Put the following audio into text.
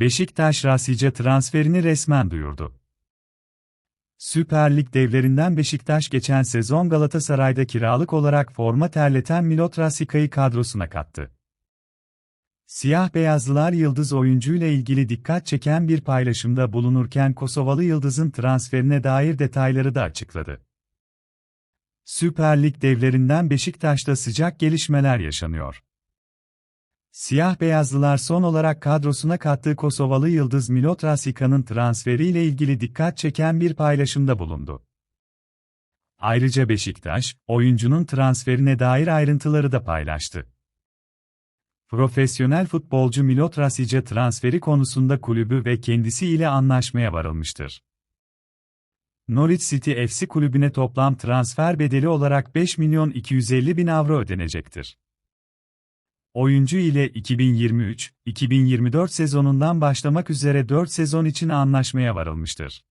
Beşiktaş Rasice transferini resmen duyurdu. Süper Lig devlerinden Beşiktaş geçen sezon Galatasaray'da kiralık olarak forma terleten Milot Rasika'yı kadrosuna kattı. Siyah beyazlılar yıldız oyuncuyla ilgili dikkat çeken bir paylaşımda bulunurken Kosovalı yıldızın transferine dair detayları da açıkladı. Süper Lig devlerinden Beşiktaş'ta sıcak gelişmeler yaşanıyor. Siyah beyazlılar son olarak kadrosuna kattığı Kosovalı yıldız Milot Rasika'nın transferiyle ilgili dikkat çeken bir paylaşımda bulundu. Ayrıca Beşiktaş, oyuncunun transferine dair ayrıntıları da paylaştı. Profesyonel futbolcu Milot Rasice transferi konusunda kulübü ve kendisi ile anlaşmaya varılmıştır. Norwich City FC kulübüne toplam transfer bedeli olarak 5 milyon 250 bin avro ödenecektir. Oyuncu ile 2023-2024 sezonundan başlamak üzere 4 sezon için anlaşmaya varılmıştır.